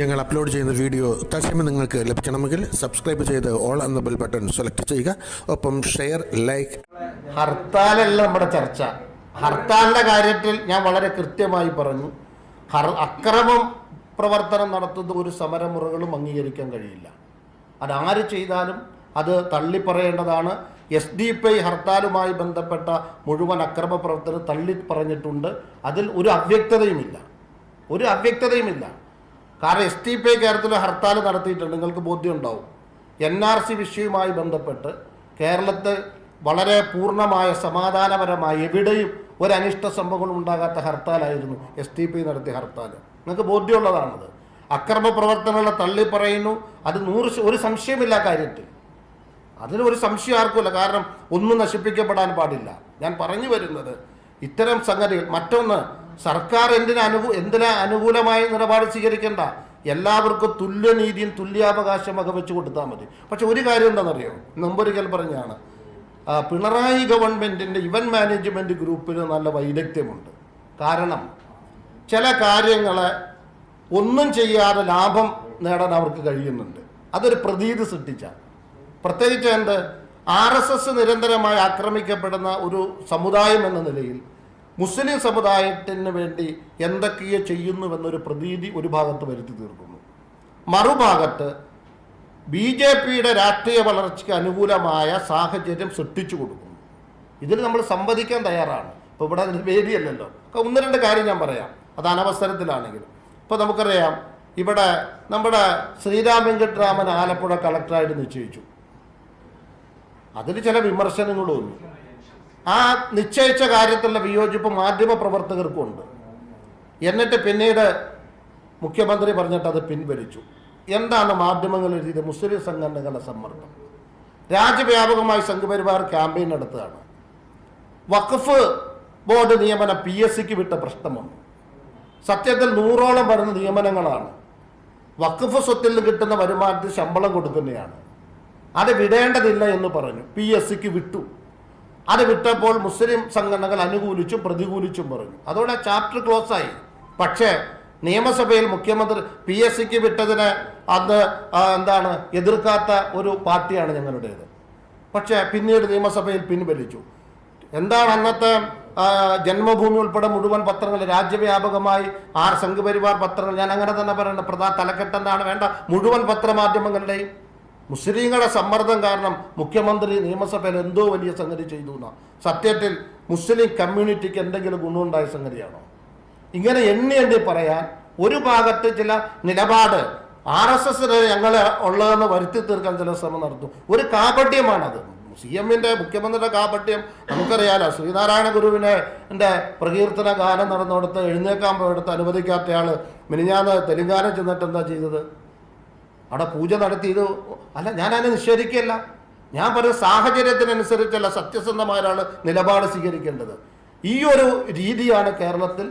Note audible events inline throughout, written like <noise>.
ഞങ്ങൾ അപ്ലോഡ് ചെയ്യുന്ന വീഡിയോ തത്സമയം നിങ്ങൾക്ക് ലഭിക്കണമെങ്കിൽ സബ്സ്ക്രൈബ് ചെയ്ത് ഓൾ എന്ന ബെൽ ബട്ടൺ സെലക്ട് ചെയ്യുക. ഒപ്പം ഷെയർ ലൈക്ക് ഹർത്താലല്ല നമ്മുടെ ചർച്ച. ഹർത്താലിന്റെ കാര്യത്തിൽ ഞാൻ വളരെ കൃത്യമായി പറഞ്ഞു. ഹർ അക്രമം പ്രവർത്തനം നടത്തുന്ന ഒരു സമരമുറകളും അംഗീകരിക്കാൻ കഴിയില്ല. അതാര് ചെയ്താലും അത് തള്ളിപ്പറയേണ്ടതാണ്. എസ് ഡി പി ഐ ഹർത്താലുമായി ബന്ധപ്പെട്ട മുഴുവൻ അക്രമ പ്രവർത്തനം തള്ളി പറഞ്ഞിട്ടുണ്ട് അതിൽ ഒരു അവ്യക്തതയുമില്ല. ഒരു അവ്യക്തതയുമില്ല. കാരണം എസ് ടി പി ഐ കേരളത്തിൽ ഹർത്താൽ നടത്തിയിട്ടുണ്ട്. നിങ്ങൾക്ക് ബോധ്യമുണ്ടാവും. എൻ ആർ സി വിഷയവുമായി ബന്ധപ്പെട്ട് കേരളത്തെ വളരെ പൂർണമായ സമാധാനപരമായ എവിടെയും ഒരു അനിഷ്ട സംഭവങ്ങളും ഉണ്ടാകാത്ത ഹർത്താലായിരുന്നു എസ് ടി പി നടത്തിയ ഹർത്താൽ നിങ്ങൾക്ക് ബോധ്യമുള്ളതാണത്. അക്രമ പ്രവർത്തനങ്ങളെ തള്ളി പറയുന്നു. അത് നൂറ് ഒരു സംശയമില്ല കാര്യത്തിൽ. അതിന് ഒരു സംശയം ആർക്കുമില്ല. കാരണം ഒന്നും നശിപ്പിക്കപ്പെടാൻ പാടില്ല. ഞാൻ പറഞ്ഞു വരുന്നത് ഇത്തരം സംഗതികൾ മറ്റൊന്ന് സർക്കാർ എന്തിന് അനുകൂ എന്തിനാ അനുകൂലമായ നിലപാട് സ്വീകരിക്കേണ്ട? എല്ലാവർക്കും തുല്യനീതിയും തുല്യാവകാശം ഒക്കെ വെച്ച് കൊടുത്താൽ മതി. പക്ഷെ ഒരു കാര്യം എന്താണെന്നറിയോ? നമ്പൊരിക്കൽ പറഞ്ഞാണ് പിണറായി ഗവൺമെന്റിന്റെ ഇവൻ മാനേജ്മെന്റ് ഗ്രൂപ്പിന് നല്ല വൈദഗ്ധ്യമുണ്ട്. കാരണം ചില കാര്യങ്ങളെ ഒന്നും ചെയ്യാതെ ലാഭം നേടാൻ അവർക്ക് കഴിയുന്നുണ്ട്. അതൊരു പ്രതീതി സൃഷ്ടിച്ച. പ്രത്യേകിച്ച് എന്ത്? ആർ എസ് എസ് നിരന്തരമായി ആക്രമിക്കപ്പെടുന്ന ഒരു സമുദായം എന്ന നിലയിൽ മുസ്ലിം സമുദായത്തിന് വേണ്ടി എന്തൊക്കെയോ ചെയ്യുന്നുവെന്നൊരു പ്രതീതി ഒരു ഭാഗത്ത് വരുത്തി തീർക്കുന്നു. മറുഭാഗത്ത് ബി ജെ പിയുടെ രാഷ്ട്രീയ വളർച്ചയ്ക്ക് അനുകൂലമായ സാഹചര്യം സൃഷ്ടിച്ചു കൊടുക്കുന്നു. ഇതിൽ നമ്മൾ സംവദിക്കാൻ തയ്യാറാണ്. ഇപ്പോൾ ഇവിടെ വേദിയല്ലല്ലോ ഒന്ന് രണ്ട് കാര്യം ഞാൻ പറയാം. അത് അനവസരത്തിലാണെങ്കിലും. ഇപ്പോൾ നമുക്കറിയാം ഇവിടെ നമ്മുടെ ശ്രീരാം വെങ്കട്ടരാമൻ ആലപ്പുഴ കളക്ടറായിട്ട് നിശ്ചയിച്ചു. അതിൽ ചില വിമർശനങ്ങളും വന്നു ആ നിശ്ചയിച്ച കാര്യത്തിലുള്ള വിയോജിപ്പ് മാധ്യമ പ്രവർത്തകർക്കുണ്ട്. എന്നിട്ട് പിന്നീട് മുഖ്യമന്ത്രി പറഞ്ഞിട്ട് അത് പിൻവലിച്ചു. എന്താണ് മാധ്യമങ്ങൾ എഴുതിയത് മുസ്ലിം സംഘടനകളുടെ സമ്മർദ്ദം. രാജ്യവ്യാപകമായി സംഘപരിവാർ ക്യാമ്പയിൻ നടത്തുകയാണ്. വഖഫ് ബോർഡ് നിയമനം പി എസ് സിക്ക് വിട്ട പ്രശ്നമാണ്. സത്യത്തിൽ നൂറോളം വരുന്ന നിയമനങ്ങളാണ്. വഖഫ് സ്വത്തിൽ നിന്ന് കിട്ടുന്ന വരുമാനത്തിൽ ശമ്പളം കൊടുക്കുന്നതാണ്. അത് വിടേണ്ടതില്ല എന്ന് പറഞ്ഞു. പി എസ് സിക്ക് വിട്ടു. അത് വിട്ടപ്പോൾ മുസ്ലിം സംഘടനകൾ അനുകൂലിച്ചും പ്രതികൂലിച്ചും പറഞ്ഞു. അതോടെ ചാപ്റ്റർ ക്ലോസ് ആയി. പക്ഷേ നിയമസഭയിൽ മുഖ്യമന്ത്രി പി എസ് സിക്ക് വിട്ടതിന് അന്ന് എന്താണ് എതിർക്കാത്ത ഒരു പാർട്ടിയാണ് ഞങ്ങളുടേത്. പക്ഷേ പിന്നീട് നിയമസഭയിൽ പിൻവലിച്ചു. എന്താണ് അന്നത്തെ ജന്മഭൂമി ഉൾപ്പെടെ മുഴുവൻ പത്രങ്ങൾ രാജ്യവ്യാപകമായി ആർ സംഘപരിവാർ പത്രങ്ങൾ ഞാൻ അങ്ങനെ തന്നെ പറയേണ്ട പ്രധാന തലക്കെട്ടെന്താണ് വേണ്ട മുഴുവൻ പത്രമാധ്യമങ്ങളുടെയും മുസ്ലിങ്ങളുടെ സമ്മർദ്ദം കാരണം മുഖ്യമന്ത്രി നിയമസഭയിൽ എന്തോ വലിയ സംഗതി ചെയ്തു എന്നാ. സത്യത്തിൽ മുസ്ലിം കമ്മ്യൂണിറ്റിക്ക് എന്തെങ്കിലും ഗുണമുണ്ടായ സംഗതിയാണോ? ഇങ്ങനെ എണ്ണി എണ്ണി പറയാൻ ഒരു ഭാഗത്ത് ചില നിലപാട് ആർ എസ് എസിന് ഞങ്ങൾ ഉള്ളതെന്ന് വരുത്തി തീർക്കാൻ ചില ശ്രമം നടത്തും. ഒരു കാപട്യമാണത്. സി എമ്മിന്റെ മുഖ്യമന്ത്രിയുടെ കാപട്യം നമുക്കറിയാലോ. ശ്രീനാരായണ ഗുരുവിനെ പ്രകീർത്തന ഗാനം നടന്നിടത്ത് എഴുന്നേക്കാൻ പോയെടുത്ത് അനുവദിക്കാത്തയാൾ മിനിഞ്ഞാന്ന് തെലുങ്കാന ചെന്നിട്ട് എന്താ ചെയ്തത്? അവിടെ പൂജ നടത്തിയത് അല്ല ഞാൻ അതിനെ നിഷേധിക്കുകയല്ല. ഞാൻ പറഞ്ഞ സാഹചര്യത്തിനനുസരിച്ചല്ല സത്യസന്ധമാരാണ് നിലപാട് സ്വീകരിക്കേണ്ടത്. ഈ ഒരു രീതിയാണ് കേരളത്തിൽ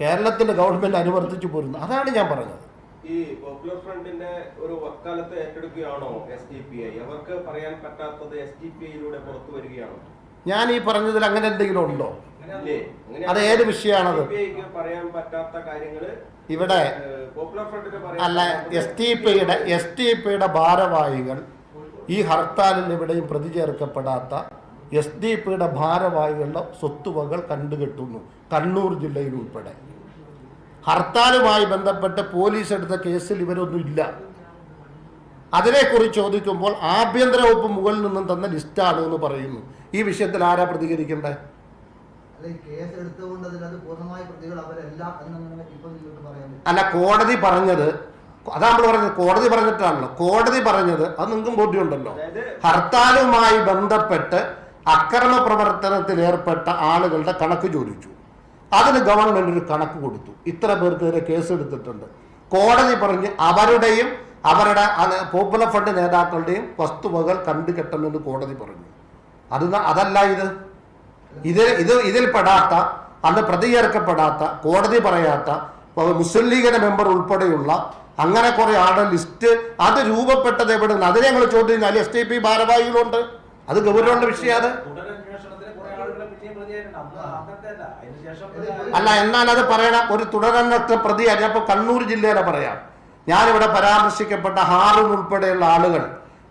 കേരളത്തിന്റെ ഗവൺമെന്റ് അനുവർത്തിച്ചു പോരുന്നത്. അതാണ് ഞാൻ പറഞ്ഞത്. ഈ പോപ്പുലർ ഫ്രണ്ടിന്റെ ഒരു വക്കാലത്ത് ഏറ്റെടുക്കുകയാണോ എസ് ഡി പി ഐ അവർക്ക് പറയാൻ പറ്റാത്തത് എസ് ഡി പി ഐയിലൂടെ പുറത്തു വരികയാണോ? ഞാൻ ഈ പറഞ്ഞതിൽ അങ്ങനെ എന്തെങ്കിലും ഉണ്ടോ? അത് ഏത് വിഷയമാണത്? പറയാൻ പറ്റാത്ത കാര്യങ്ങൾ ഇവിടെ അല്ല എസ് ടി പിയുടെ എസ് ടി പിയുടെ ഭാരവാഹികൾ ഈ ഹർത്താലിൽ ഇവിടെയും പ്രതിചേർക്കപ്പെടാത്ത എസ് ഡി പിയുടെ ഭാരവാഹികളുടെ സ്വത്തുവകൾ കണ്ടുകെട്ടുന്നു കണ്ണൂർ ജില്ലയിൽ ഉൾപ്പെടെ. ഹർത്താലുമായി ബന്ധപ്പെട്ട് പോലീസ് എടുത്ത കേസിൽ ഇവരൊന്നും ഇല്ല. അതിനെക്കുറിച്ച് ചോദിക്കുമ്പോൾ ആഭ്യന്തര വകുപ്പ് മുകളിൽ നിന്നും തന്ന ലിസ്റ്റാണ് എന്ന് പറയുന്നു. ഈ വിഷയത്തിൽ ആരാ പ്രതികരിക്കേണ്ടത് അല്ല കോടതി പറഞ്ഞത് അതാ നമ്മൾ പറഞ്ഞത് കോടതി പറഞ്ഞിട്ടാണല്ലോ. കോടതി പറഞ്ഞത് അത് നിങ്ങൾക്കും ബോധ്യമുണ്ടല്ലോ. ഹർത്താലുമായി ബന്ധപ്പെട്ട് അക്രമ പ്രവർത്തനത്തിൽ ഏർപ്പെട്ട ആളുകളുടെ കണക്ക് ചോദിച്ചു. അതിന് ഗവൺമെന്റ് ഒരു കണക്ക് കൊടുത്തു. ഇത്ര പേർക്കെതിരെ കേസ് എടുത്തിട്ടുണ്ട്. കോടതി പറഞ്ഞ് അവരുടെയും അവരുടെ അത് പോപ്പുലർ ഫണ്ട് നേതാക്കളുടെയും വസ്തുവകൾ കണ്ടുകെട്ടണമെന്ന് കോടതി പറഞ്ഞു. അത് അതല്ല ഇത്. ഇത് ഇത് ഇതിൽ പെടാത്ത അന്ന് പ്രതികരിക്കപ്പെടാത്ത കോടതി പറയാത്ത മുസ്ലിം ലീഗിന്റെ മെമ്പർ ഉൾപ്പെടെയുള്ള അങ്ങനെ കുറെ ആളുടെ ലിസ്റ്റ് അത് രൂപപ്പെട്ടത് എവിടെ നിന്ന് അതിനെ ഞങ്ങൾ ചോദ്യം അല്ലെ എസ് ടി പി ഭാരവാഹികളുണ്ട്. അത് ഗൗരവമുള്ള വിഷയം അല്ല അല്ല എന്നാൽ അത് പറയണം ഒരു തുടരന്വേഷണ പ്രതി അപ്പൊ കണ്ണൂർ ജില്ലയിലെ പറയാം. ഞാനിവിടെ പരാമർശിക്കപ്പെട്ട ഹാറൂൺ ഉൾപ്പെടെയുള്ള ആളുകൾ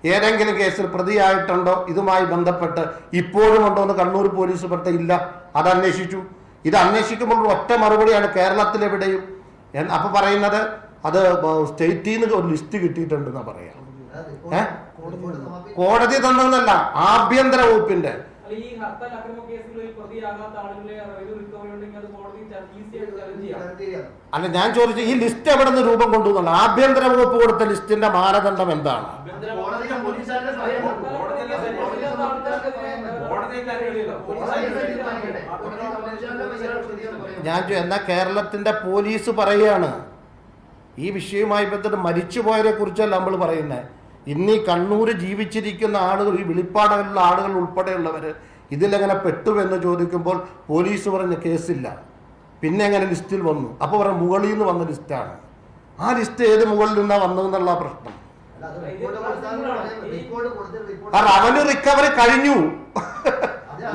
ഏതെങ്കിലും കേസിൽ പ്രതിയായിട്ടുണ്ടോ ഇതുമായി ബന്ധപ്പെട്ട് ഇപ്പോഴും ഉണ്ടോ എന്ന് കണ്ണൂർ പോലീസ് പറഞ്ഞ ഇല്ല. അത് അന്വേഷിച്ചു. ഇത് അന്വേഷിക്കുമ്പോൾ ഒറ്റ മറുപടിയാണ് കേരളത്തിലെവിടെയും അപ്പൊ പറയുന്നത് അത് സ്റ്റേറ്റിൽ നിന്ന് ഒരു ലിസ്റ്റ് കിട്ടിയിട്ടുണ്ടെന്നാ പറയാം. കോടതി തന്നതല്ല ആഭ്യന്തര വകുപ്പിന്റെ. അല്ല, ഈ ഹർത്താൽ അക്രമ കേസുകളിൽ പ്രതിയാകാത്ത ആളുകളെ റവന്യൂ റിക്കവറി ഉണ്ടെങ്കിൽ അത് കോടതി ഈസിയായിട്ട് ചലഞ്ച് ചെയ്യാം. അല്ല ഞാൻ ചോദിച്ചു ഈ ലിസ്റ്റ് എവിടെ നിന്ന് രൂപം കൊണ്ടുവന്നുള്ള ആഭ്യന്തര വകുപ്പ് കൊടുത്ത ലിസ്റ്റിന്റെ മാനദണ്ഡം എന്താണ്. ഞാൻ എന്നാ കേരളത്തിന്റെ പോലീസ് പറയാണ് ഈ വിഷയവുമായി ബന്ധപ്പെട്ട് മരിച്ചുപോയവരെ കുറിച്ചല്ല നമ്മൾ പറയുന്നത്. ഇന്ന് ഈ കണ്ണൂർ ജീവിച്ചിരിക്കുന്ന ആളുകൾ ഈ വെളിപ്പാടുകളിലുള്ള ആളുകൾ ഉൾപ്പെടെയുള്ളവർ ഇതിലെങ്ങനെ പെട്ടു എന്ന് ചോദിക്കുമ്പോൾ പോലീസ് പറഞ്ഞ കേസില്ല. പിന്നെ എങ്ങനെ ലിസ്റ്റിൽ വന്നു? അപ്പോൾ പറഞ്ഞ മുകളിൽ നിന്ന് വന്ന ലിസ്റ്റാണ്. ആ ലിസ്റ്റ് ഏത് മുകളിൽ നിന്നാണ് വന്നതെന്നുള്ള പ്രശ്നം. ആ റവന്യൂ റിക്കവറി കഴിഞ്ഞു.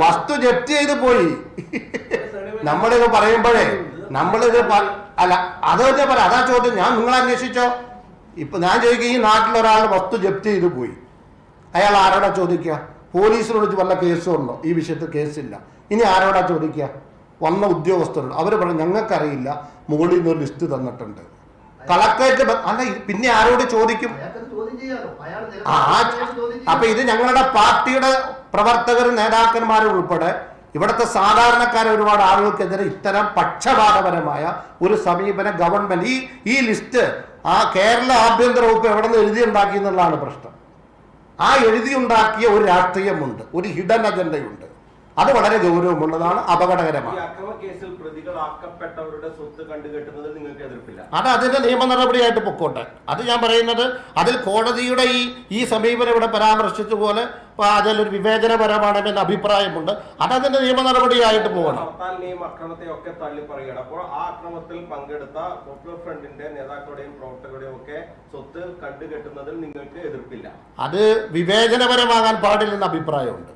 വസ്തു ജപ്തി ചെയ്ത് പോയി. നമ്മളിത് പറയുമ്പോഴേ നമ്മളിത് അല്ല അത് തന്നെ പറയാം. അതാ ചോദ്യം. ഞാൻ നിങ്ങളെ അന്വേഷിച്ചോ? ഇപ്പൊ ഞാൻ ചോദിക്കുക ഈ ഒരാൾ വസ്തു ജപ്തി ചെയ്ത് പോയി. അയാൾ ആരോടാ ചോദിക്കുക? പോലീസിനോട് വല്ല കേസും ഉണ്ടോ? ഈ വിഷയത്തിൽ കേസില്ല. ഇനി ആരോടാ ചോദിക്കുക? വന്ന ഉദ്യോഗസ്ഥരോട്. അവർ പറഞ്ഞു ഞങ്ങൾക്കറിയില്ല മുകളിൽ നിന്ന് ഒരു ലിസ്റ്റ് തന്നിട്ടുണ്ട്. കളക്ടറേറ്റ് അല്ല പിന്നെ ആരോട് ചോദിക്കും? അപ്പൊ ഇത് ഞങ്ങളുടെ പാർട്ടിയുടെ പ്രവർത്തകർ നേതാക്കന്മാരും ഉൾപ്പെടെ ഇവിടുത്തെ സാധാരണക്കാരെ ഒരുപാട് ആളുകൾക്കെതിരെ ഇത്തരം പക്ഷപാതപരമായ ഒരു സമീപനം ഗവൺമെന്റ് ഈ ഈ ലിസ്റ്റ് ആ കേരള ആഭ്യന്തര വകുപ്പ് എവിടെ നിന്ന് എഴുതി ഉണ്ടാക്കി എന്നുള്ളതാണ് പ്രശ്നം. ആ എഴുതി ഉണ്ടാക്കിയ ഒരു രാഷ്ട്രീയമുണ്ട് ഒരു ഹിഡൻ അജണ്ടയുണ്ട്. അത് വളരെ ഗൗരവമുള്ളതാണ് അപകടകരമാണ്. അക്രമ കേസിൽ പ്രതികളാക്കപ്പെട്ടവരുടെ സ്വത്ത് കണ്ടുകെട്ടുന്നതിൽ നിങ്ങൾക്ക് എതിർപ്പില്ല. അത് അതിന്റെ നിയമ നടപടിയായിട്ട് പൊക്കോട്ടെ. അത് ഞാൻ പറയുന്നത് അതിൽ കോടതിയുടെ ഈ ഈ സമീപനം ഇവിടെ പരാമർശിച്ച പോലെ വിവേചനപരമാണ് അതിലൊരു വിവേചനപരമാണെന്ന് അഭിപ്രായമുണ്ട്. അത് അതിന്റെ നിയമ നടപടിയായിട്ട് പോകണം. ഹർത്താലിനെയും അക്രമത്തെയും ഒക്കെ തള്ളി പറയുകയാണ്. അപ്പോൾ ആ അക്രമത്തിൽ പങ്കെടുത്ത പോപ്പുലർ ഫ്രണ്ടിന്റെ നേതാക്കളുടെയും പ്രവർത്തകരുടെയും ഒക്കെ സ്വത്ത് കണ്ടുകെട്ടുന്നതിൽ നിങ്ങൾക്ക് എതിർപ്പില്ല. അത് വിവേചനപരമാകാൻ പാടില്ലെന്ന അഭിപ്രായമുണ്ട്.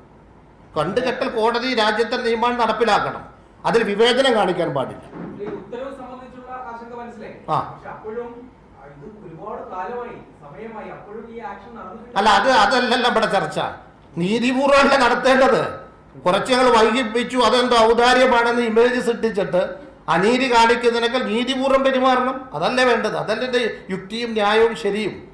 കണ്ടുകെട്ടൽ കോടതി രാജ്യത്തെ നിയമം നടപ്പിലാക്കണം. അതിൽ വിവേചനം കാണിക്കാൻ പാടില്ല. ആ. അല്ല അത് അതല്ലല്ലോ നമ്മുടെ ചർച്ച. നീതിപൂർവമല്ല നടത്തേണ്ടത്. കുറച്ച് ഞങ്ങൾ വൈകിപ്പിച്ചു. അതെന്തോ ഔദാര്യമാണെന്ന് ഇമേജ് സൃഷ്ടിച്ചിട്ട് അനീതി കാണിക്കുന്നതിനേക്കാൾ നീതിപൂർവം പെരുമാറണം. അതല്ലേ വേണ്ടത്. അതല്ലേ യുക്തിയും ന്യായവും ശരിയും.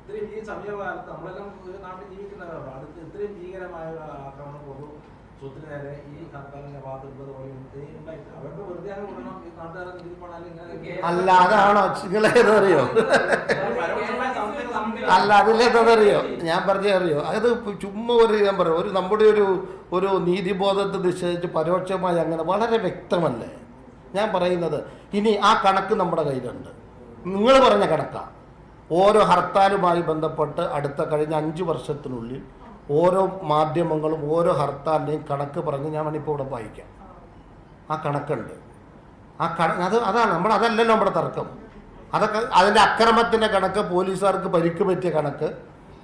ഇത്രയും ഈ സമീപകാലത്ത് നമ്മളെല്ലാം ഒരു നാട്ടിൽ ജീവിക്കുന്നവരാണ് അടുത്ത് ഇത്രയും ഭീകരമായ ആക്രമണം പൊതു സ്വത്തിന് നേരെ ഈ ഹർത്താലിന്റെ ഭാഗത്ത് പോലെ അവർക്ക് വെറുതെ അങ്ങ് ഈ നാട്ടുകാരെ തിരിപ്പാണ് അല്ല അതാണോ സംശയം അല്ല അതിലേതറിയോ ഞാൻ പറഞ്ഞേ അറിയോ അത് ചുമ്മാ ഒരു ഞാൻ പറയാം ഒരു നമ്മുടെ ഒരു ഒരു നീതിബോധത്തെ നിശ്ചയിച്ച് പരോക്ഷമായി അങ്ങനെ വളരെ വ്യക്തമല്ലേ ഞാൻ പറയുന്നത് ഇനി ആ കണക്ക് നമ്മുടെ കയ്യിലുണ്ട്. നിങ്ങൾ പറഞ്ഞ കണക്കാണ് ഓരോ ഹർത്താലുമായി ബന്ധപ്പെട്ട് അടുത്ത കഴിഞ്ഞ അഞ്ച് വർഷത്തിനുള്ളിൽ ഓരോ മാധ്യമങ്ങളും ഓരോ ഹർത്താലിനെയും കണക്ക് പറഞ്ഞ് ഞാൻ ഇപ്പോൾ ഇവിടെ വായിക്കാം. ആ കണക്കുണ്ട്. ആ കണ അത് അതാണ് നമ്മൾ അതല്ലല്ലോ നമ്മുടെ തർക്കം. അതൊക്കെ അതിന്റെ അക്രമത്തിന്റെ കണക്ക് പോലീസുകാർക്ക് പരിക്ക് പറ്റിയ കണക്ക്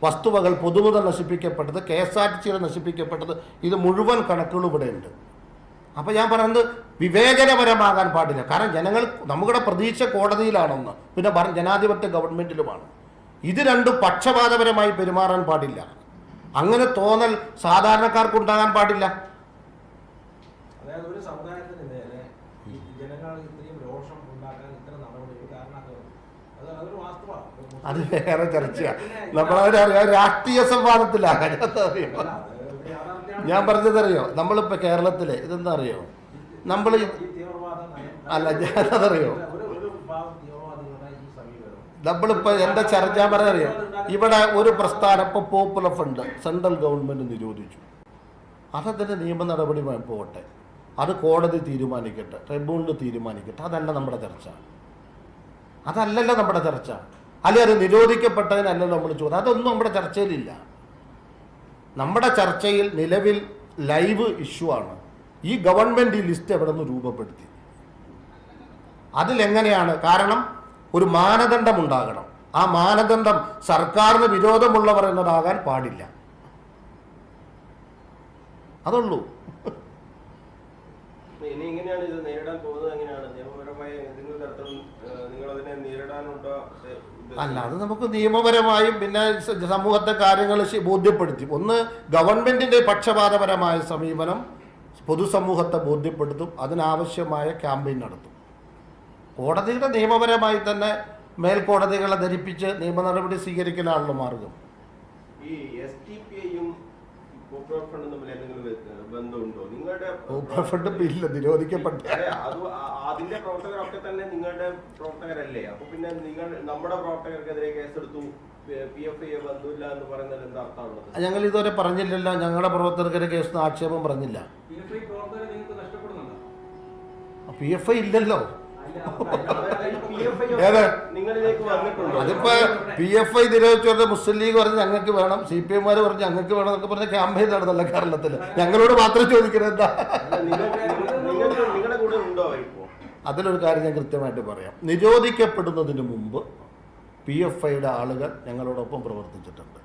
വസ്തുവകൾ പൊതുമുതൽ നശിപ്പിക്കപ്പെട്ടത് കെ എസ് ആർ ടി സിയിൽ നശിപ്പിക്കപ്പെട്ടത് ഇത് മുഴുവൻ കണക്കുകൾ ഇവിടെ ഉണ്ട് അപ്പോൾ ഞാൻ പറയുന്നത് വിവേചനപരമാകാൻ പാടില്ല. കാരണം ജനങ്ങൾ നമ്മുടെ പ്രതീക്ഷ കോടതിയിലാണെന്ന്. പിന്നെ ജനാധിപത്യ ഗവൺമെന്റിലുമാണ്. ഇത് രണ്ടും പക്ഷപാതപരമായി പെരുമാറാൻ പാടില്ല. അങ്ങനെ തോന്നൽ സാധാരണക്കാർക്ക് ഉണ്ടാകാൻ പാടില്ല അത് വേറെ ചർച്ചയാണ് നമ്മളൊരു അറിയാം രാഷ്ട്രീയ സംവാദത്തിലാകാൻ അത് യാഥാർത്ഥ്യമാണ്. ഞാൻ പറഞ്ഞതറിയോ? നമ്മളിപ്പോൾ കേരളത്തിലെ ഇതെന്താ അറിയോ? നമ്മൾ അല്ല, ഞാനതറിയോ? നമ്മളിപ്പോൾ എന്റെ ചർച്ച ഞാൻ പറഞ്ഞറിയോ ഇവിടെ ഒരു പ്രസ്ഥാനം ഇപ്പോൾ പോപ്പുലർ ഫണ്ട് സെൻട്രൽ ഗവൺമെന്റ് നിരോധിച്ചു. അതതിന്റെ നിയമ നടപടി പോകട്ടെ അത് കോടതി തീരുമാനിക്കട്ടെ ട്രിബ്യൂണൽ തീരുമാനിക്കട്ടെ. അതല്ല നമ്മുടെ ചർച്ച. അതല്ലല്ലോ നമ്മുടെ ചർച്ച. അല്ലെ അത് നിരോധിക്കപ്പെട്ടതിനല്ലല്ലോ നമ്മൾ ചോദിച്ചു അതൊന്നും നമ്മുടെ ചർച്ചയിലില്ല. നമ്മുടെ ചർച്ചയിൽ നിലവിൽ ലൈവ് ഇഷ്യൂ ആണ്. ഈ ഗവൺമെന്റ് ഈ ലിസ്റ്റ് എവിടെ നിന്ന് രൂപപ്പെടുത്തി? അതിലെങ്ങനെയാണ്? കാരണം ഒരു മാനദണ്ഡം ഉണ്ടാകണം. ആ മാനദണ്ഡം സർക്കാരിന് വിരോധമുള്ളവർ എന്നതാകാൻ പാടില്ല. അതുള്ളൂ. ഇനി എങ്ങനെയാണ് ഇത് നേരിടാൻ പോകുന്നത്? എങ്ങനെയാണ്? നിയമപരമായ ഏതെങ്കിലും നിങ്ങളതിനെ നേരിടാനുണ്ടോ? ഏഹ്, ഇത് അല്ല അത് നമുക്ക് നിയമപരമായും പിന്നെ സമൂഹത്തെ കാര്യങ്ങൾ ബോധ്യപ്പെടുത്തി. ഒന്ന് ഗവൺമെന്റിന്റെ പക്ഷപാതപരമായ സമീപനം പൊതുസമൂഹത്തെ ബോധ്യപ്പെടുത്തും അതിനാവശ്യമായ ക്യാമ്പയിൻ നടത്തും. കോടതിയുടെ നിയമപരമായി തന്നെ മേൽക്കോടതികളെ ധരിപ്പിച്ച് നിയമ നടപടി സ്വീകരിക്കലാണല്ലോ മാർഗം. ഈ എസ് ടി ഫണ്ടും തമ്മിൽ എന്തെങ്കിലും ബന്ധമുണ്ടോ? നിങ്ങളുടെ ഫണ്ട് ഇല്ല നിരോധിക്കപ്പെട്ട. ആ- അതിന്റെ പ്രവർത്തകരൊക്കെ തന്നെ നിങ്ങളുടെ പ്രവർത്തകരല്ലേ? അപ്പൊ പിന്നെ നിങ്ങൾ നമ്മുടെ പ്രവർത്തകർക്കെതിരെ കേസെടുത്തു പി എഫ് ഐ ബന്ധമില്ല എന്ന് പറയുന്നതിൽ എന്താ അർത്ഥമുള്ളത്? ഞങ്ങൾ ഇതുവരെ പറഞ്ഞില്ലല്ലോ ഞങ്ങളുടെ പ്രവർത്തകർക്കെതിരെ കേസ് ആക്ഷേപം പറഞ്ഞില്ല. പി എഫ് ഐ ഇല്ലല്ലോ. ഏത്? അതിപ്പോ പി എഫ് ഐ നിരോധിച്ചുകൊണ്ട് മുസ്ലിം ലീഗ് പറഞ്ഞ് ഞങ്ങൾക്ക് വേണം. സി പി എംമാർ പറഞ്ഞ് ഞങ്ങൾക്ക് വേണം എന്നൊക്കെ പറഞ്ഞ ക്യാമ്പയിൻ നടന്നല്ലോ കേരളത്തിൽ ഞങ്ങളോട് മാത്രം ചോദിക്കുന്നത് അതിലൊരു കാര്യം ഞാൻ കൃത്യമായിട്ട് പറയാം. നിരോധിക്കപ്പെടുന്നതിന് മുമ്പ് പി എഫ് ഐയുടെ ആളുകൾ ഞങ്ങളോടൊപ്പം പ്രവർത്തിച്ചിട്ടുണ്ട്.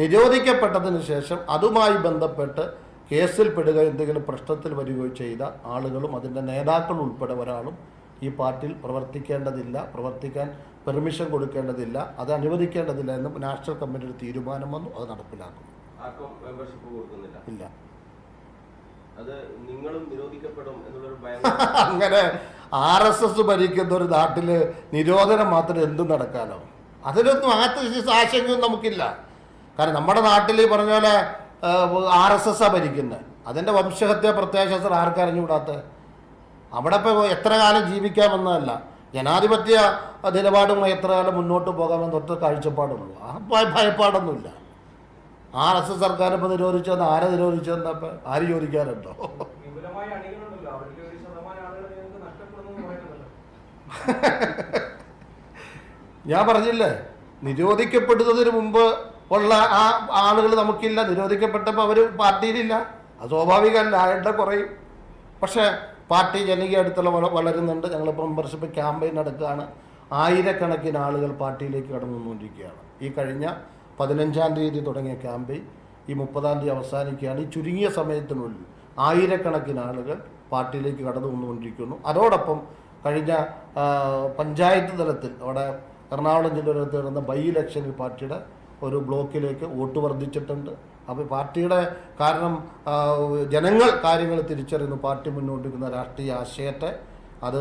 നിരോധിക്കപ്പെട്ടതിന് ശേഷം അതുമായി ബന്ധപ്പെട്ട് കേസിൽ പെടുക എന്തെങ്കിലും പ്രശ്നത്തിൽ വരികയോ ചെയ്ത ആളുകളും അതിന്റെ നേതാക്കൾ ഉൾപ്പെടെ ഒരാളും ഈ പാർട്ടിയിൽ പ്രവർത്തിക്കേണ്ടതില്ല പ്രവർത്തിക്കാൻ പെർമിഷൻ കൊടുക്കേണ്ടതില്ല അത് അനുവദിക്കേണ്ടതില്ല എന്ന് നാഷണൽ കമ്മിറ്റിയുടെ തീരുമാനം വന്നു അത് നടപ്പിലാക്കും ഇല്ല. <laughs> അങ്ങനെ ആർ എസ് എസ് ഭരിക്കുന്ന ഒരു നാട്ടിൽ നിരോധനം മാത്രം എന്തും നടക്കാനോ അങ്ങനത്തെ ആശങ്കയൊന്നും നമുക്കില്ല. കാരണം നമ്മുടെ നാട്ടിൽ ഈ പറഞ്ഞ പോലെ ആർ എസ് എസ് ആ ഭരിക്കുന്നത് അതിന്റെ വംശഹത്യ പ്രത്യാശാസ്ത്രം ആർക്കറിഞ്ഞുകൂടാത്ത അവിടെ ഇപ്പോൾ എത്ര കാലം ജീവിക്കാമെന്നല്ല ജനാധിപത്യ നിലപാടുമായി എത്ര കാലം മുന്നോട്ട് പോകാമെന്ന് ഒറ്റ കാഴ്ചപ്പാടുള്ളൂ. ആ ഭയ- ഭയപ്പാടൊന്നുമില്ല. ആർ എസ് എസ് സർക്കാർ ഇപ്പോൾ നിരോധിച്ചതെന്ന് ആരെ നിരോധിച്ചതെന്നാ അപ്പം ആര് ചോദിക്കാറുണ്ടോ? <laughs> ഞാൻ പറഞ്ഞില്ലേ നിരോധിക്കപ്പെടുന്നതിന് മുമ്പ് ഉള്ള ആ ആളുകൾ നമുക്കില്ല. നിരോധിക്കപ്പെട്ടപ്പോൾ അവർ പാർട്ടിയിലില്ല. അത് സ്വാഭാവികമല്ല. അയാളുടെ കുറയും. പക്ഷേ പാർട്ടി ജനകീയ അടുത്തുള്ള വള വളരുന്നുണ്ട്. ഞങ്ങളിപ്പോൾ മെമ്പർഷിപ്പ് ക്യാമ്പയിൻ നടക്കുകയാണ്. ആയിരക്കണക്കിന് ആളുകൾ പാർട്ടിയിലേക്ക് കടന്നു വന്നുകൊണ്ടിരിക്കുകയാണ് ഈ കഴിഞ്ഞ പതിനഞ്ചാം തീയതി തുടങ്ങിയ ക്യാമ്പയിൻ ഈ മുപ്പതാം തീയതി അവസാനിക്കുകയാണ്. ഈ ചുരുങ്ങിയ സമയത്തിനുള്ളിൽ ആയിരക്കണക്കിന് ആളുകൾ പാർട്ടിയിലേക്ക് കടന്നു വന്നുകൊണ്ടിരിക്കുന്നു അതോടൊപ്പം കഴിഞ്ഞ പഞ്ചായത്ത് തലത്തിൽ അവിടെ എറണാകുളം ജില്ലയിലത്ത് നടന്ന ബൈ ഇലക്ഷനിൽ പാർട്ടിയുടെ ഒരു ബ്ലോക്കിലേക്ക് വോട്ട് വർദ്ധിച്ചിട്ടുണ്ട്. അപ്പോൾ പാർട്ടിയുടെ കാരണം ജനങ്ങൾ കാര്യങ്ങൾ തിരിച്ചറിയുന്നു. പാർട്ടി മുന്നോട്ട് വയ്ക്കുന്ന രാഷ്ട്രീയ ആശയത്തെ. അത്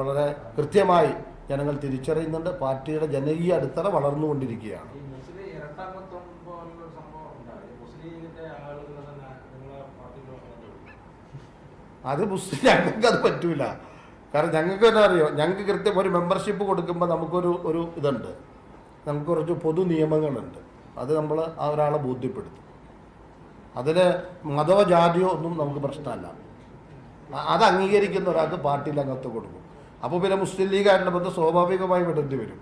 വളരെ കൃത്യമായി ജനങ്ങൾ തിരിച്ചറിയുന്നുണ്ട്. പാർട്ടിയുടെ ജനകീയ അടിത്തറ വളർന്നുകൊണ്ടിരിക്കുകയാണ്. തന്നെ അത് മുസ്ലിം ഞങ്ങൾക്ക് അത് പറ്റൂല. കാരണം ഞങ്ങൾക്ക് എന്താ അറിയോ. ഞങ്ങൾക്ക് കൃത്യം ഒരു മെമ്പർഷിപ്പ് കൊടുക്കുമ്പോൾ നമുക്കൊരു ഒരു ഇതുണ്ട്. നമുക്ക് കുറച്ച് പൊതു നിയമങ്ങളുണ്ട്. അത് നമ്മൾ ആ ഒരാളെ ബോധ്യപ്പെടുത്തും. അതിൽ മതമോ ജാതിയോ ഒന്നും നമുക്ക് പ്രശ്നമല്ല. അത് അംഗീകരിക്കുന്ന ഒരാൾക്ക് പാർട്ടിയിൽ അംഗത്ത് കൊടുക്കും. അപ്പോൾ പിന്നെ മുസ്ലിം ലീഗായിട്ടുള്ള ബന്ധം സ്വാഭാവികമായി വിടേണ്ടി വരും.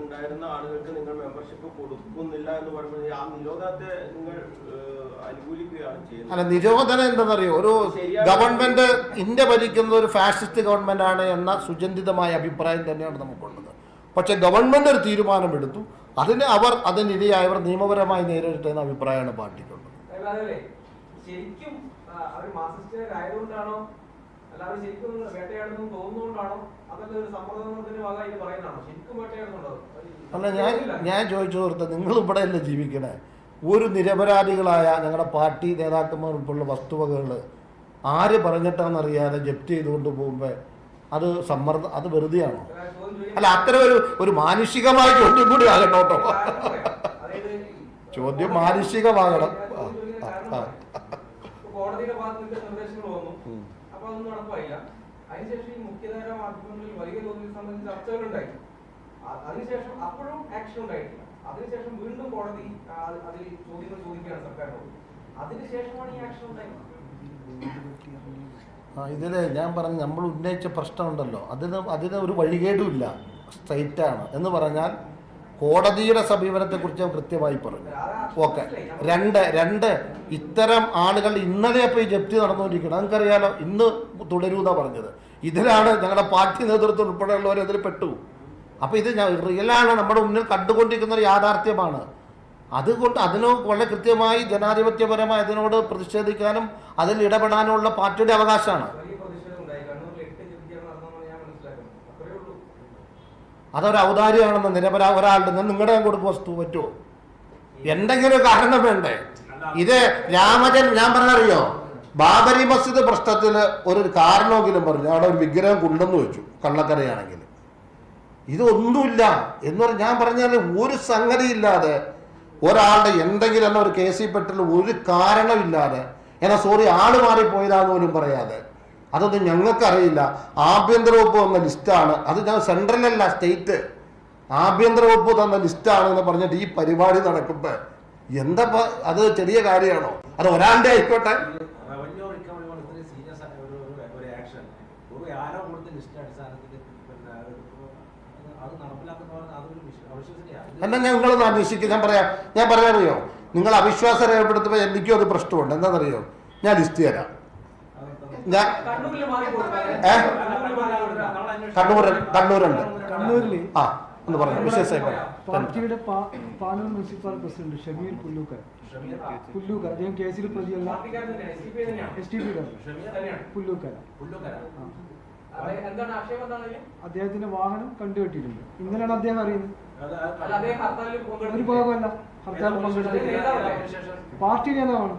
ഉണ്ടായിരുന്ന ആളുകൾക്ക് നിങ്ങൾ മെമ്പർഷിപ്പ് കൊടുക്കുന്നില്ല എന്ന് പറയുമ്പോൾ ആ നിരോധനത്തെ നിങ്ങൾ അനുകൂലിക്കുകയാണ് ചെയ്യുന്നത്. അല്ല നിരോധനം എന്താണെന്നറിയോ? ഒരു ഗവൺമെന്റ് ഇന്ത്യ ഭരിക്കുന്ന ഒരു ഫാഷിസ്റ്റ് ഗവൺമെന്റ് ആണ് എന്ന സുചിന്തിതമായ അഭിപ്രായം തന്നെയാണ് നമുക്കുള്ളത്. പക്ഷെ ഗവൺമെന്റ് ഒരു തീരുമാനമെടുത്തു അതിന് അവർ അതിനിരയായവർ നിയമപരമായി നേരിടട്ടെ എന്ന അഭിപ്രായമാണ് പാർട്ടിക്കുള്ളത്. ശരിക്കും അവർ മാർസിസ്റ്റുകാരായതുകൊണ്ടാണോ ശരിക്കും വേട്ടയാടുന്നു അതല്ല ഒരു സമ്മർദ്ദത്തിന്റെ ഭാഗമായിട്ട് പറയുന്നതാണോ? ശരിക്കും വേട്ടയാടുന്നുണ്ടോ? അല്ല ഞാൻ ഞാൻ ചോദിച്ചു സുഹൃത്തെ നിങ്ങൾ ഇവിടെ അല്ലേ ജീവിക്കണേ? ഒരു നിരപരാധികളായ ഞങ്ങളുടെ പാർട്ടി നേതാക്കന്മാർ ഉൾപ്പെടെയുള്ള വസ്തുവകകൾ ആര് പറഞ്ഞിട്ടാണെന്നറിയാതെ ജപ്തി ചെയ്തുകൊണ്ട് പോകുമ്പോൾ അത് സമ്മർദ്ദം അത് വെറുതെയാണോ? അല്ല അത്തരം ഒരു ഒരു മാനുഷികമായ ചോദ്യം കൂടി ആകട്ടോ കേട്ടോ. ചോദ്യം മാനുഷികമാകണം. നിർദ്ദേശങ്ങൾ വന്നു. അതിനുശേഷം ഈ വലിയ തോതിൽ സംബന്ധിച്ച അപ്പോഴും ആക്ഷൻ വീണ്ടും കോടതി ഈ ആക്ഷൻ ഇതിൽ ഞാൻ പറഞ്ഞ നമ്മൾ ഉന്നയിച്ച പ്രശ്നമുണ്ടല്ലോ. അതിന് അതിന് ഒരു വഴികേടുമില്ല. സ്ട്രൈറ്റാണ് എന്ന് പറഞ്ഞാൽ കോടതിയുടെ സമീപനത്തെക്കുറിച്ച് ഞാൻ കൃത്യമായി പറഞ്ഞു. ഓക്കെ. രണ്ട് രണ്ട് ഇത്തരം ആളുകൾ ഇന്നലെ അപ്പോൾ ഈ ജപ്തി നടന്നുകൊണ്ടിരിക്കണം നിങ്ങൾക്കറിയാലോ ഇന്ന് തുടരൂ എന്നാണ് പറഞ്ഞത്. ഇതിലാണ് ഞങ്ങളുടെ പാർട്ടി നേതൃത്വം ഉൾപ്പെടെയുള്ളവരെ അതിൽ പെട്ടു. അപ്പോൾ ഇത് റിയലാണ് നമ്മുടെ മുന്നിൽ കണ്ടുകൊണ്ടിരിക്കുന്ന ഒരു യാഥാർത്ഥ്യമാണ്. അതുകൊണ്ട് അതിന് വളരെ കൃത്യമായി ജനാധിപത്യപരമായി അതിനോട് പ്രതിഷേധിക്കാനും അതിൽ ഇടപെടാനുമുള്ള പാർട്ടിയുടെ അവകാശമാണ്. അതൊരു ഔദാര്യമാണെന്ന് നിരപരാ ഒരാളുടെ നിങ്ങളുടെ കൊടുക്കും വസ്തു പറ്റുമോ? എന്തെങ്കിലും കാരണം വേണ്ടേ? ഇത് രാമജൻ ഞാൻ പറഞ്ഞറിയോ? ബാബരി മസ്ജിദ് പ്രശ്നത്തിന് ഒരു കാരണമെങ്കിലും പറഞ്ഞു. അവിടെ ഒരു വിഗ്രഹം കൊണ്ടെന്ന് വെച്ചു കള്ളക്കരയാണെങ്കിൽ ഇതൊന്നുമില്ല എന്ന് പറഞ്ഞാൽ ഞാൻ പറഞ്ഞാൽ ഒരു സംഗതിയില്ലാതെ ഒരാളുടെ എന്തെങ്കിലും എന്ന ഒരു കേസിൽ പെട്ടിൽ ഒരു കാരണമില്ലാതെ എന്നാ സോറി ആൾ മാറിപ്പോയതാന്ന് പോലും പറയാതെ. അതൊന്നും ഞങ്ങൾക്കറിയില്ല. ആഭ്യന്തര വകുപ്പ് തന്ന ലിസ്റ്റാണ് അത് ഞാൻ സെൻട്രലല്ല സ്റ്റേറ്റ് ആഭ്യന്തര വകുപ്പ് തന്ന ലിസ്റ്റാണ് എന്ന് പറഞ്ഞിട്ട് ഈ പരിപാടി നടക്കുമ്പോൾ എന്താ അത് ചെറിയ കാര്യമാണോ? അത് ഒരാളുടെ ആയിക്കോട്ടെ റവന്യൂ റിക്കവറി പോലെ ഇത്രയും സീരിയസ് ആയ ഒരു ഒരു- ഒരു ആക്ഷൻ ഒരു ആരോ കൊടുത്ത ലിസ്റ്റ് അടിസ്ഥാനത്തിൽ പിന്നെ അത് അത് നടപ്പിലാക്കുന്നവർ ഞാൻ വിശ്വ- അവിശ്വസനീയമാണ് എന്നാ ഞങ്ങളൊന്ന് അന്വേഷിക്കും ഞാൻ പറയാം. ഞാൻ പറയാറിയോ നിങ്ങൾ അവിശ്വാസം രേഖപ്പെടുത്തുമ്പോൾ എനിക്കും ഒരു പ്രശ്നമുണ്ട്. എന്താണെന്നറിയോ? ഞാൻ ലിസ്റ്റ് തരാം. ഞാൻ ഏ? കണ്ണൂർ കണ്ണൂരുണ്ട്. ആ ഒന്ന് പറഞ്ഞു പാർട്ടിയുടെ പാനൂർ മുനിസിപ്പൽ പ്രസിഡന്റ് ഷമീർ പുല്ലൂക്കർ. പുല്ലൂക്കർ അദ്ദേഹം കേസിൽ പ്രതിയല്ല. S T Pullookkara. അദ്ദേഹത്തിന്റെ വാഹനം കണ്ടുകെട്ടിയിട്ടുണ്ട്. ഇന്നലെയാണ് അദ്ദേഹം അറിയുന്നത്. ഹർത്താലിൽ ഒരു. ഭാഗമല്ല ഹർത്താൽ പങ്കെടുത്തിട്ട് പങ്കെടുത്തിട്ടില്ല? പാർട്ടി നേതാവാണ്?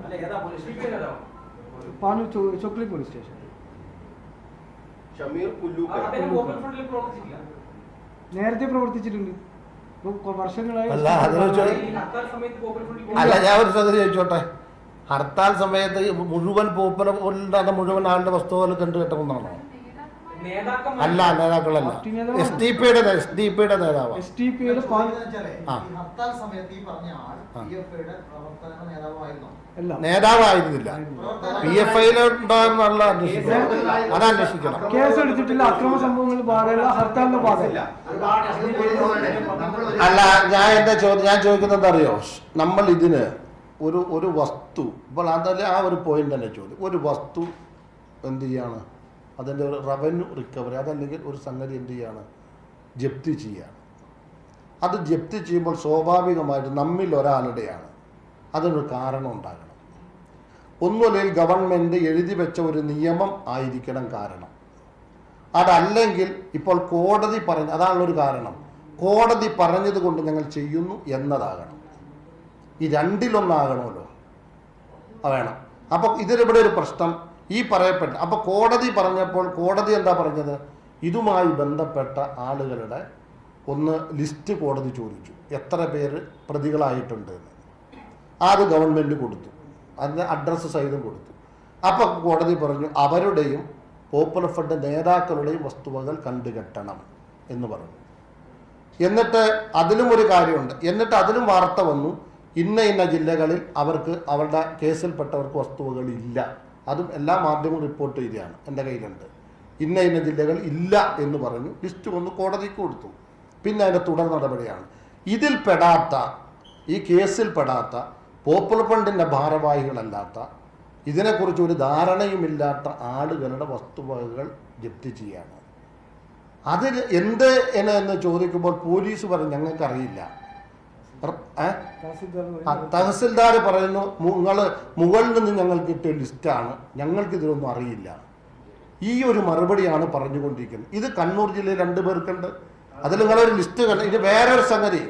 പാനൂർ ചൊ- ചൊക്ലി പോലീസ് സ്റ്റേഷൻ. നേരത്തെ പ്രവർത്തിച്ചിട്ടുണ്ട്. വർഷങ്ങളായി അല്ല, ഹർത്താൽ സമയത്ത് പോപ്പുലർ ഫ്രണ്ടിൽ അല്ല ഞാൻ ഒരു സംഗതി ചോദിച്ചോട്ടെ? ഹർത്താൽ സമയത്ത് മുഴുവൻ പോപ്പുലർ മുഴുവൻ ആളുടെ വസ്തുക്കൾ കണ്ടു കെട്ടുമെന്നാണോ നേതാക്കന്മാർ അല്ല നേതാക്കളല്ല. എസ് ഡി പിയുടെ എസ് ഡി പിയുടെ നേതാവാണ് എസ് പിയുടെ നേതാവായിരുന്നില്ല. പി എഫ് ഐയിൽ ഉണ്ടാകുന്നുള്ള അന്വേഷിക്കണം. അത് അന്വേഷിക്കണം. കേസ് എടുത്തിട്ടില്ല. അക്രമ സംഭവങ്ങൾ ഭാഗമല്ല ഹർത്താലിന്റെ ഭാഗമല്ല അല്ല ഞാൻ എന്താ ചോദ്യം ഞാൻ ചോദിക്കുന്നത് എന്താ അറിയോ നമ്മൾ ഇതിന് ഒരു ഒരു വസ്തു ഇപ്പോൾ അതല്ല ആ ഒരു പോയിന്റ് തന്നെ ചോദ്യം. ഒരു വസ്തു എന്ത് ചെയ്യാണ്? അതിന്റെ ഒരു റവന്യൂ റിക്കവറി അതല്ലെങ്കിൽ ഒരു സംഗതി എന്ത് ചെയ്യാണ്? ജപ്തി ചെയ്യുകയാണ് അത് ജപ്തി ചെയ്യുമ്പോൾ സ്വാഭാവികമായിട്ട് നമ്മിൽ ഒരാളുടെയാണ്. അതിനൊരു കാരണം ഉണ്ടാകണം. ഒന്നുമില്ലെങ്കിൽ ഗവൺമെന്റ് എഴുതി വെച്ച ഒരു നിയമം ആയിരിക്കണം കാരണം. അതല്ലെങ്കിൽ ഇപ്പോൾ കോടതി പറഞ്ഞ അതാണുള്ളൊരു കാരണം. കോടതി പറഞ്ഞത് കൊണ്ട് ഞങ്ങൾ ചെയ്യുന്നു എന്നതാകണം. ഈ രണ്ടിലൊന്നാകണമല്ലോ. വേണം. അപ്പം ഇതിലിവിടെ ഒരു പ്രശ്നം. ഈ പറയപ്പെട്ട അപ്പോൾ കോടതി പറഞ്ഞപ്പോൾ കോടതി എന്താ പറഞ്ഞത്? ഇതുമായി ബന്ധപ്പെട്ട ആളുകളുടെ ഒന്ന് ലിസ്റ്റ് കോടതി ചോദിച്ചു. എത്ര പേര് പ്രതികളായിട്ടുണ്ട് എന്ന്. അത് ഗവൺമെന്റ് കൊടുത്തു. അതിന് അഡ്രസ്സ് സഹിതം കൊടുത്തു. അപ്പോൾ കോടതി പറഞ്ഞു അവരുടെയും പോപ്പുലർ ഫ്രണ്ട് നേതാക്കളുടെയും വസ്തുവകൾ കണ്ടുകെട്ടണം എന്ന് പറഞ്ഞു. എന്നിട്ട് അതിലും ഒരു കാര്യമുണ്ട്. എന്നിട്ട് അതിലും വാർത്ത വന്നു ഇന്ന ഇന്ന ജില്ലകളിൽ അവർക്ക് അവരുടെ കേസിൽപ്പെട്ടവർക്ക് വസ്തുവകൾ ഇല്ല. അതും എല്ലാ മാധ്യമവും റിപ്പോർട്ട് ചെയ്തതാണ് എന്റെ കയ്യിലുണ്ട്. ഇന്ന ഇന്ന ജില്ലകൾ ഇല്ല എന്ന് പറഞ്ഞു ലിസ്റ്റ് വന്ന് കോടതിക്ക് കൊടുത്തു. പിന്നെ അതിന്റെ തുടർ നടപടിയാണ്. ഇതിൽ പെടാത്ത ഈ കേസിൽ പെടാത്ത പോപ്പുലർ ഫണ്ടിന്റെ ഭാരവാഹികളല്ലാത്ത ഇതിനെക്കുറിച്ച് ഒരു ധാരണയുമില്ലാത്ത ആളുകളുടെ വസ്തുവകകൾ ജപ്തി ചെയ്യാണ്. അതിൽ എന്ത് എന്ന് ചോദിക്കുമ്പോൾ പോലീസ് പറഞ്ഞു ഞങ്ങൾക്കറിയില്ല? തഹസിൽദാർ പറയുന്നു നിങ്ങൾ മുകളിൽ നിന്ന് ഞങ്ങൾക്ക് കിട്ടിയ ലിസ്റ്റാണ് ഞങ്ങൾക്ക് ഇതിലൊന്നും അറിയില്ല. ഈ ഒരു മറുപടിയാണ് പറഞ്ഞുകൊണ്ടിരിക്കുന്നത്. ഇത് കണ്ണൂർ ജില്ലയിൽ രണ്ടു പേർക്കുണ്ട്. അതിൽ നിങ്ങളൊരു ലിസ്റ്റ് കണ്ട ഇത് വേറൊരു സംഗതി.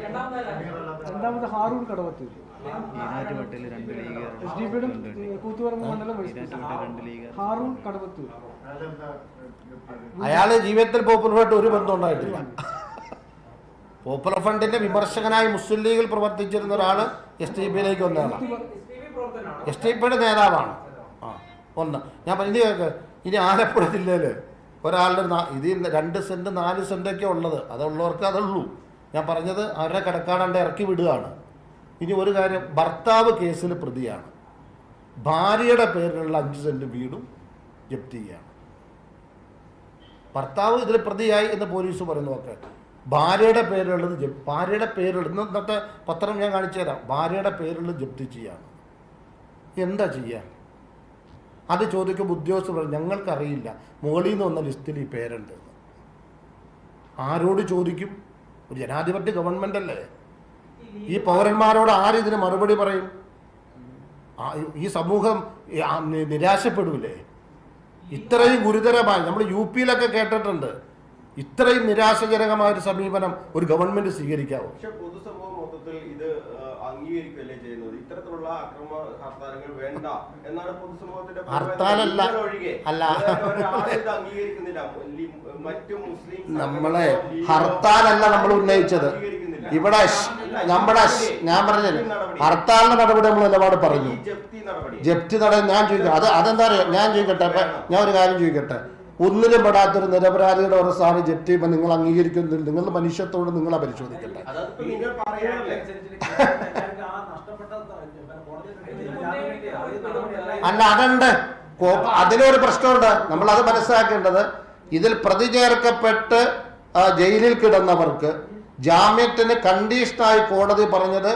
രണ്ടാമത് ഹാറൂൺ കടവത്തൂർ ഹാറൂൺ കടവത്തൂർ അയാളെ ജീവിതത്തിൽ പോപ്പുലറായിട്ട് ഒരു ബന്ധം ഉണ്ടായിട്ടില്ല. പോപ്പുലർ ഫ്രണ്ടിന്റെ വിമർശകനായി മുസ്ലിം ലീഗിൽ പ്രവർത്തിച്ചിരുന്ന ഒരാൾ എസ് ടി പിയിലേക്ക് വന്നതാണ്. എസ് ടി പിയുടെ നേതാവാണ്. ആ ഒന്ന്. ഞാൻ കേൾക്ക് ഇനി ആലപ്പുഴ ജില്ലയിൽ ഒരാളുടെ ഇത് രണ്ട് സെന്റ് നാല് സെന്റൊക്കെ ഉള്ളത്. അതുള്ളവർക്ക് അതുള്ളൂ. ഞാൻ പറഞ്ഞത് അവരുടെ കിടക്കാടണ്ട് ഇറക്കി വിടുകയാണ്. ഇനി ഒരു കാര്യം ഭർത്താവ് കേസിൽ പ്രതിയാണ്. ഭാര്യയുടെ പേരിലുള്ള അഞ്ച് സെന്റ് വീടും ജപ്തി ചെയ്യുകയാണ് ഭർത്താവ് ഇതിൽ പ്രതിയായി എന്ന് പോലീസ് പറയുന്നു ഒക്കെ ഭാര്യയുടെ പേരുള്ളത് ജപ് ഭാര്യയുടെ പേരുള്ളത് ഇന്ന് ഇന്നത്തെ പത്രം ഞാൻ കാണിച്ചു തരാം. ഭാര്യയുടെ പേരുള്ളത് ജപ്തി ചെയ്യാണ് എന്താ ചെയ്യുക അത് ചോദിക്കുമ്പോൾ ഉദ്യോഗസ്ഥർ പറഞ്ഞു ഞങ്ങൾക്കറിയില്ല മുകളിൽ നിന്ന് വന്ന ലിസ്റ്റിൽ ഈ പേരുണ്ട്. ആരോട് ചോദിക്കും? ഒരു ജനാധിപത്യ ഗവൺമെന്റ് അല്ലേ? ഈ പൗരന്മാരോട് ആരിതിന് മറുപടി പറയും? ഈ സമൂഹം നിരാശപ്പെടൂലേ? ഇത്രയും ഗുരുതരമായി നമ്മൾ യു പിയിലൊക്കെ കേട്ടിട്ടുണ്ട്. ഇത്രയും നിരാശജനകമായ ഒരു സമീപനം ഒരു ഗവൺമെന്റ് സ്വീകരിക്കാവോ? പക്ഷെ പൊതുസമൂഹം മൊത്തത്തിൽ ഇത് അംഗീകരിക്കുകയല്ലേ ചെയ്യുന്നത്? ഇത്തരത്തിലുള്ള അക്രമ ഹർത്താലുകൾ വേണ്ട എന്നാണ് പൊതുസമൂഹത്തിന്റെ ഹർത്താലല്ല. അല്ല. അംഗീകരിക്കുന്നില്ല. മറ്റു മുസ്ലിം നമ്മളെ ഹർത്താലല്ല നമ്മൾ ഉന്നയിച്ചത്. ഇവിടെ നമ്മുടെ ഞാൻ പറഞ്ഞത് ഹർത്താലിന്റെ നടപടി നമ്മൾ നിലപാട് പറഞ്ഞു ജപ്തി നടപടി ഞാൻ ചോദിക്കാം. അത് അതെന്താ പറയുക? ഞാൻ ചോദിക്കട്ടെ ഞാൻ ഒരു കാര്യം ചോദിക്കട്ടെ. ഒന്നിലും പെടാത്തൊരു നിരപരാധിയുടെ ഒരു സ്ഥാനം ജപ്തി നിങ്ങൾ അംഗീകരിക്കുന്നില്ല. നിങ്ങൾ മനുഷ്യത്തോട് നിങ്ങളെ പരിശോധിക്കട്ടെ അല്ല? അതുണ്ട്. അതിലൊരു പ്രശ്നമുണ്ട്. നമ്മൾ അത് മനസ്സിലാക്കേണ്ടത് ഇതിൽ പ്രതി ചേർക്കപ്പെട്ട് ജയിലിൽ കിടന്നവർക്ക് ജാമ്യത്തിന് കണ്ടീഷനായി കോടതി പറഞ്ഞത്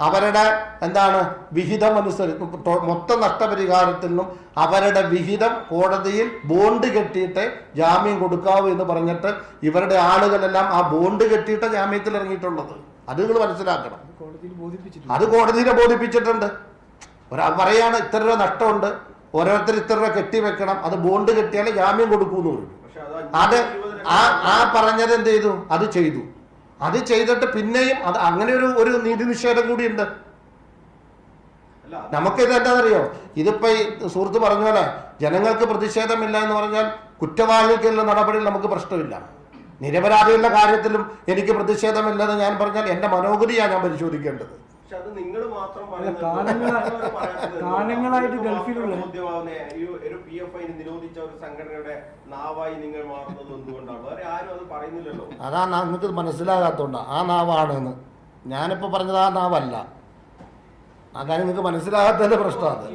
അവരുടെ എന്താണ് വിഹിതം അനുസരിച്ച് ടോ- മൊത്തം നഷ്ടപരിഹാരത്തിൽ നിന്നും അവരുടെ വിഹിതം കോടതിയിൽ ബോണ്ട് കെട്ടിയിട്ട് ജാമ്യം കൊടുക്കാവൂ എന്ന് പറഞ്ഞിട്ട് ഇവരുടെ ആളുകളെല്ലാം ആ ബോണ്ട് കെട്ടിയിട്ട് ജാമ്യത്തിൽ ഇറങ്ങിയിട്ടുള്ളത്. അത് നിങ്ങൾ മനസ്സിലാക്കണം. കോടതിയിൽ ബോധിപ്പിച്ചിട്ടുണ്ട്. അത് കോടതിയെ ബോധിപ്പിച്ചിട്ടുണ്ട്. പറയാണ് ഇത്ര രൂപ നഷ്ടമുണ്ട്. ഓരോരുത്തർ ഇത്ര രൂപ കെട്ടിവെക്കണം അത് ബോണ്ട് കെട്ടിയാലേ ജാമ്യം കൊടുക്കൂന്ന് പറഞ്ഞു. പക്ഷെ അത് ആ ആ പറഞ്ഞത് എന്ത് ചെയ്തു? അത് ചെയ്തു. അത് ചെയ്തിട്ട് പിന്നെയും അത് അങ്ങനെ ഒരു ഒരു നീതി നിഷേധം കൂടിയുണ്ട്. നമുക്കിത് എന്താണെന്നറിയോ? ഇതിപ്പോ ഈ സുഹൃത്ത് പറഞ്ഞ പോലെ ജനങ്ങൾക്ക് പ്രതിഷേധമില്ല എന്ന് പറഞ്ഞാൽ കുറ്റവാളികൾക്കുള്ള നടപടിയിൽ നമുക്ക് പ്രശ്നമില്ല. നിരപരാധികളുടെ കാര്യത്തിലും എനിക്ക് പ്രതിഷേധമില്ലെന്ന് ഞാൻ പറഞ്ഞാൽ എന്റെ മനോഗതിയാണ് ഞാൻ പരിശോധിക്കേണ്ടത്. പക്ഷെ അത് നിങ്ങൾ മാത്രം കാലങ്ങളായിട്ട് നിങ്ങൾക്ക് ഗൾഫിലുള്ള- ഈ ഒരു പി എഫ് ഐ നിരോധിച്ച ഒരു സംഘടനയുടെ നാവായി നിങ്ങൾ മാറുന്നത് എന്തുകൊണ്ടാണ്? വേറെ ആരും അത് പറയുന്നില്ലല്ലോ. അതാ നിങ്ങൾക്ക് മനസ്സിലാകാത്തോണ്ട. ആ നാവാണെന്ന്. ഞാനിപ്പോ പറഞ്ഞത് ആ നാവല്ല. ആ കാര്യം നിങ്ങൾക്ക് മനസ്സിലാകാത്തതിന്റെ പ്രശ്നമാണ്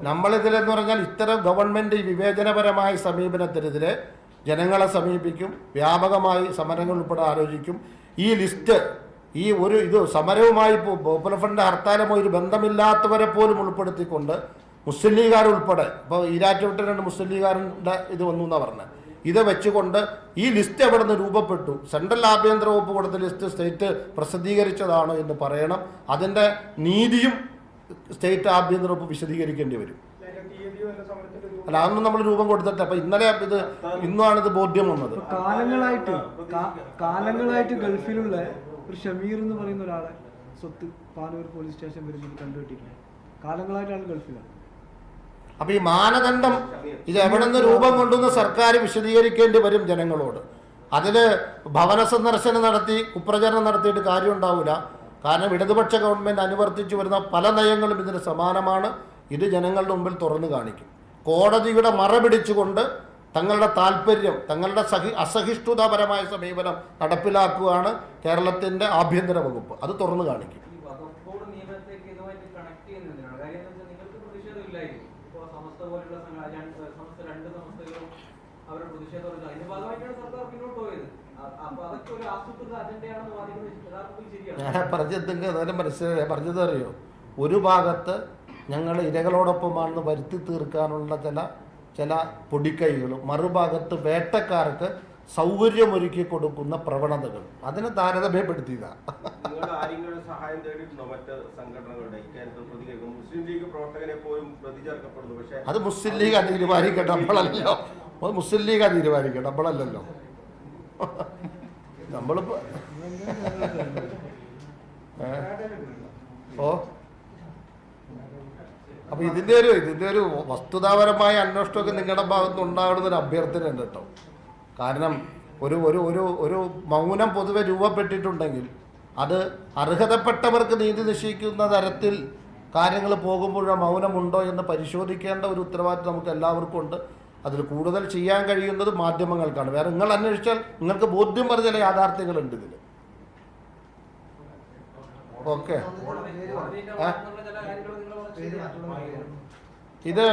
നമ്മളിതിലെന്ന് പറഞ്ഞാൽ ഇത്തരം ഗവൺമെന്റ് വിവേചനപരമായ സമീപനത്തിനെതിരെ ജനങ്ങളെ സമീപിക്കും വ്യാപകമായി സമരങ്ങൾ ഉൾപ്പെടെ ആലോചിക്കും. ഈ ലിസ്റ്റ് ഈ ഒരു ഇത് സമരവുമായി പോപ്പുലർ ഫ്രണ്ട് ഹർത്താലുമായി ഒരു ബന്ധമില്ലാത്തവരെ പോലും ഉൾപ്പെടുത്തിക്കൊണ്ട് മുസ്ലിം ലീഗുകാർ ഉൾപ്പെടെ ഇപ്പോൾ ഈരാറ്റുവിട്ട് രണ്ട് മുസ്ലിം ലീഗുകാരന്റെ ഇത് വന്നു എന്നാണ് പറഞ്ഞത് ഇത് വെച്ചുകൊണ്ട് ഈ ലിസ്റ്റ് എവിടെ നിന്ന് രൂപപ്പെട്ടു? സെൻട്രൽ ആഭ്യന്തര വകുപ്പ് കൊടുത്ത ലിസ്റ്റ് സ്റ്റേറ്റ് പ്രസിദ്ധീകരിച്ചതാണ് എന്ന് പറയണം. അതിന്റെ നീതിയും സ്റ്റേറ്റ് ആഭ്യന്തര വകുപ്പ് വിശദീകരിക്കേണ്ടി വരും. അല്ല അതൊന്നും നമ്മൾ രൂപം കൊടുത്തിട്ട് അപ്പൊ ഇന്നലെ ഇത് ഇന്നാണ് ഇത് ബോധ്യം വന്നത്. കാലങ്ങളായിട്ട് കാലങ്ങളായിട്ട് ഗൾഫിലുള്ള ഒരു ഷമീർ എന്ന് പറയുന്ന ഒരാളെ സ്വത്ത് പാനൂർ പോലീസ് സ്റ്റേഷൻ വരുന്നത് കണ്ടുകിട്ടിയിട്ടില്ല കാലങ്ങളായിട്ട് ആൾ ഗൾഫിലാണ് അപ്പൊ ഈ മാനദണ്ഡം ഇത് എവിടെ നിന്ന് രൂപം കൊണ്ടുവന്ന് സർക്കാർ വിശദീകരിക്കേണ്ടി വരും ജനങ്ങളോട്? അതിൽ ഭവന സന്ദർശനം നടത്തി കുപ്രചരണം നടത്തിയിട്ട് കാര്യം ഉണ്ടാവില്ല കാരണം ഇടതുപക്ഷ ഗവൺമെന്റ് അനുവർത്തിച്ചു വരുന്ന പല നയങ്ങളും ഇതിന് സമാനമാണ്. ഇത് ജനങ്ങളുടെ മുമ്പിൽ തുറന്നു കാണിക്കും. കോടതിയുടെ മറ പിടിച്ചുകൊണ്ട് തങ്ങളുടെ താല്പര്യം തങ്ങളുടെ സഹി അസഹിഷ്ണുതാപരമായ സമീപനം നടപ്പിലാക്കുകയാണ് കേരളത്തിന്റെ ആഭ്യന്തര വകുപ്പ്. അത് തുറന്നു കാണിക്കും. ഞാൻ പറഞ്ഞത് നേരം മനസ്സിലായി. പറഞ്ഞത് അറിയോ? ഒരു ഭാഗത്ത് ഞങ്ങൾ ഇരകളോടൊപ്പമാണെന്ന് വരുത്തി തീർക്കാനുള്ള ചില ചില പൊടിക്കൈകളും മറുഭാഗത്ത് വേട്ടക്കാർക്ക് സൗകര്യമൊരുക്കി കൊടുക്കുന്ന പ്രവണതകൾ. അതിനെ താരതമ്യപ്പെടുത്തിയതാണ് സഹായം തേടിയിട്ടുണ്ടോ മറ്റ് സംഘടനകളുടെ? ഇക്കാര്യത്തിൽ പ്രതികരിക്കും മുസ്ലിം ലീഗ് പ്രവർത്തകനെ പോലും പ്രതി ചേർക്കപ്പെടുന്നു. പക്ഷേ അത് മുസ്ലിം ലീഗ് തീരുമാനിക്കട്ടെ അത് മുസ്ലിം ലീഗ് തീരുമാനിക്കട്ടെ നമ്മളല്ലല്ലോ. നമ്മളിപ്പോ ഓ? അപ്പൊ ഇതിന്റെ ഒരു ഇതിന്റെ ഒരു വസ്തുതാപരമായ അന്വേഷണമൊക്കെ നിങ്ങളുടെ ഭാഗത്ത് ഉണ്ടാകണമെന്ന് ഒരു അഭ്യർത്ഥന ഉണ്ട് കേട്ടോ. കാരണം ഒരു ഒരു ഒരു ഒരു മൗനം പൊതുവെ രൂപപ്പെട്ടിട്ടുണ്ടെങ്കിൽ അത് അർഹതപ്പെട്ടവർക്ക് നീതി നിശ്ചയിക്കുന്ന തരത്തിൽ കാര്യങ്ങൾ പോകുമ്പോൾ മൗനമുണ്ടോ എന്ന് പരിശോധിക്കേണ്ട ഒരു ഉത്തരവാദിത്വം നമുക്ക് എല്ലാവർക്കും ഉണ്ട്. അതിൽ കൂടുതൽ ചെയ്യാൻ കഴിയുന്നത് മാധ്യമങ്ങൾക്കാണ്. വേറെ നിങ്ങൾ അന്വേഷിച്ചാൽ നിങ്ങൾക്ക് ബോധ്യം പറഞ്ഞ ചില യാഥാർത്ഥ്യങ്ങളുണ്ട് ഇതിൽ ഓക്കെ. ഇത്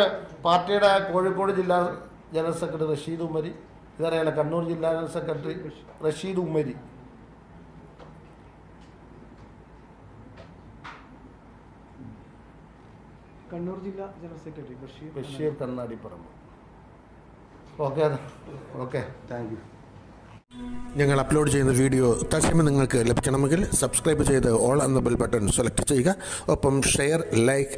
പാർട്ടിയുടെ കോഴിക്കോട് ജില്ലാ ജനറൽ സെക്രട്ടറി റഷീദ് ഉമ്മരി ഇതറിയാലോ കണ്ണൂർ ജില്ലാ ജനറൽ സെക്രട്ടറി റഷീദ് ഉമ്മരി. കണ്ണൂർ ജില്ലാ general secretary Basheer Basheer Kannadiparamba okay okay. Thank you. ഞങ്ങൾ അപ്ലോഡ് ചെയ്യുന്ന വീഡിയോ തത്സമയം നിങ്ങൾക്ക് ലഭിക്കണമെങ്കിൽ സബ്സ്ക്രൈബ് ചെയ്ത് ഓൾ എന്ന ബെൽ ബട്ടൺ സെലക്ട് ചെയ്യുക. ഒപ്പം ഷെയർ ലൈക്ക്